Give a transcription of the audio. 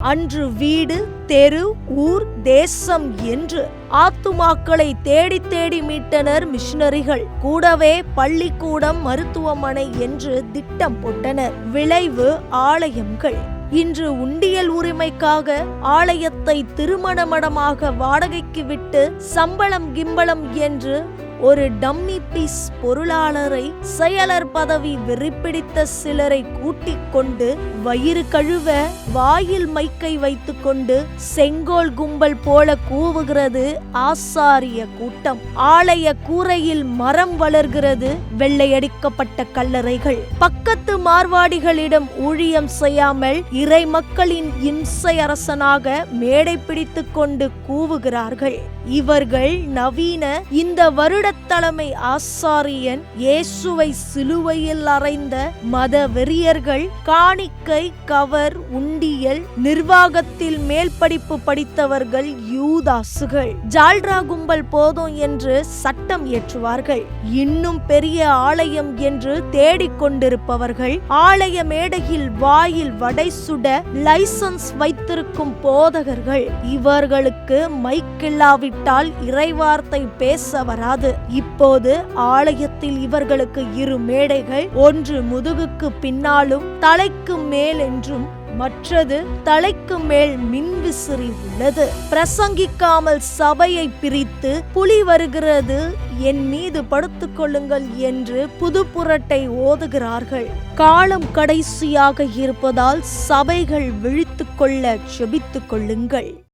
அன்று வீடு தெரு ஊர் தேசம் என்று ஆத்துமாக்களை தேடி தேடி மீட்டனர் மிஷினரிகள். கூடவே பள்ளிக்கூடம் மருத்துவமனை என்று திட்டம் போட்டனர். விளைவு ஆலயங்கள். இன்று உண்டியல் உரிமைக்காக ஆலயத்தை திருமண மடமாக வாடகைக்கு விட்டு சம்பளம் கிம்பளம் என்று ஒரு டம்மி பீஸ் பொருளாளரை செயலர் பதவி வெறிப்பிடித்த சிலரை கூட்டிக் கொண்டு வயிறு கழுவ வாயில் மைக்கை வைத்துக்கொண்டு செங்கோல் கும்பல் போல கூவுகிறது ஆசாரிய கூட்டம். ஆலய கூரையில் மரம் வளர்கிறது வெள்ளையடிக்கப்பட்ட கல்லறைகள். பக்கத்து மார்வாடிகளிடம் ஊழியம் செய்யாமல் இறை மக்களின் இம்சை அரசனாக மேடை பிடித்துக் கொண்டு கூவுகிறார்கள். இவர்கள் நவீன இந்த வருட தலைமை ஆசாரியன் இயேசுவை சிலுவையில் அறைந்த மத வெறியர்கள் காணிக்கை கவர் உண்டியல் நிர்வாகத்தில் மேல் படிப்பு படித்தவர்கள் யூதாசுகள். ஜால்ரா கும்பல் போதும் என்று சட்டம் இயற்றுவார்கள். இன்னும் பெரிய ஆலயம் என்று தேடிக்கொண்டிருப்பவர்கள் ஆலய மேடையில் வாயில் வடை சுட லைசன்ஸ் வைத்திருக்கும் போதகர்கள். இவர்களுக்கு மைக்கில்லாவிட்டால் இறைவார்த்தை பேச வராது. இப்போது ஆலயத்தில் இவர்களுக்கு இரு மேடைகள் ஒன்று முதுகுக்கு பின்னாலும் தலைக்கு மேல் என்றும் மற்றது தலைக்கு மேல் மின்விசிறி உள்ளது. பிரசங்கிக்காமல் சபையை பிரித்து புலி வருகிறது. என் மீது படுத்துக் கொள்ளுங்கள் என்று புது புரட்டை ஓதுகிறார்கள். காலம் கடைசியாக இருப்பதால் சபைகள் விழித்துக் கொள்ள செபித்துக் கொள்ளுங்கள்.